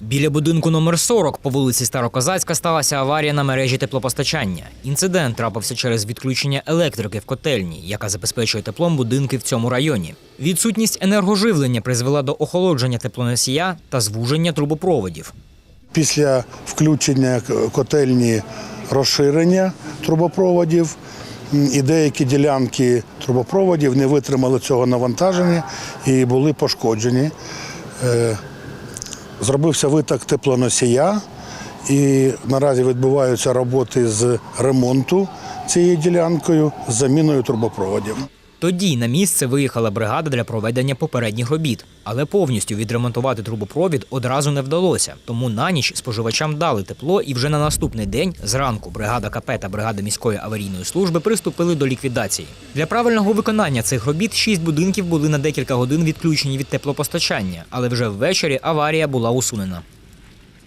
Біля будинку номер 40 по вулиці Старокозацька сталася аварія на мережі теплопостачання. Інцидент трапився через відключення електрики в котельні, яка забезпечує теплом будинки в цьому районі. Відсутність енергоживлення призвела до охолодження теплоносія та звуження трубопроводів. Після включення котельні розширення трубопроводів і деякі ділянки трубопроводів не витримали цього навантаження і були пошкоджені. Зробився виток теплоносія, і наразі відбуваються роботи з ремонту цією ділянкою з заміною трубопроводів. Тоді на місце виїхала бригада для проведення попередніх робіт, але повністю відремонтувати трубопровід одразу не вдалося. Тому на ніч споживачам дали тепло, і вже на наступний день зранку бригада КП та бригада міської аварійної служби приступили до ліквідації. Для правильного виконання цих робіт шість будинків були на декілька годин відключені від теплопостачання, але вже ввечері аварія була усунена.